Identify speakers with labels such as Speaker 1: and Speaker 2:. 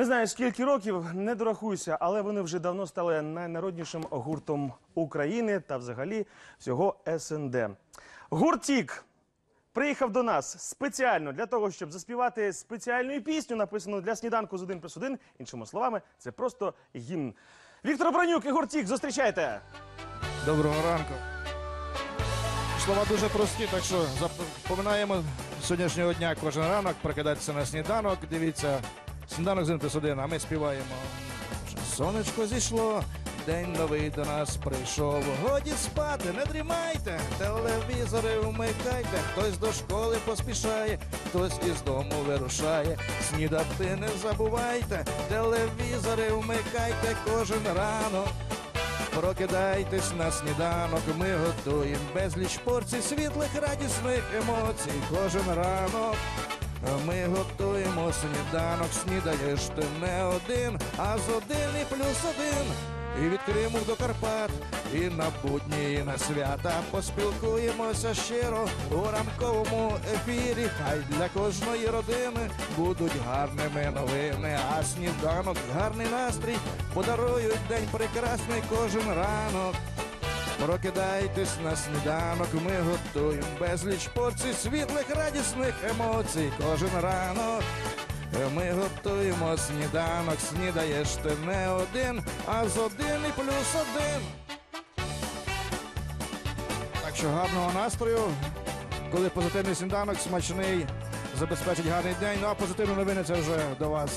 Speaker 1: Не знаю, скільки років, не дорахуйся, але вони вже давно стали найнароднішим гуртом України та взагалі всього СНД. Гуртік приїхав до нас спеціально для того, щоб заспівати спеціальну пісню, написану для сніданку з 1 плюс 1. Іншими словами, це просто гімн. Віктор Бронюк і Гуртік, зустрічайте!
Speaker 2: Доброго ранку. Слова дуже прості, так що запоминаємо сьогоднішнього дня кожен ранок, прокидатися на сніданок. Дивіться, сніданок з 1 плюс 1, а ми співаємо. Сонечко зійшло, день новий до нас прийшов. Годі спати, не дрімайте, телевізори вмикайте. Хтось до школи поспішає, хтось із дому вирушає. Снідати не забувайте, телевізори вмикайте кожен ранок. Прокидайтесь на сніданок, ми готуємо безліч порцій світлих радісних емоцій. Кожен ранок ми готуємо сніданок, снідаєш ти не один, а з один і плюс один. І від Криму до Карпат, і на будні, і на свята поспілкуємося щиро у ранковому ефірі. Хай для кожної родини будуть гарними новини, а сніданок, гарний настрій подарують день прекрасний кожен ранок. Прокидайтесь на сніданок, ми готуємо безліч порцій світлих радісних емоцій кожен ранок. Ми готуємо сніданок, снідаєш ти не один, а з один і плюс один. Так що гарного настрою, коли позитивний сніданок смачний, забезпечить гарний день. Ну а позитивні новини це вже до вас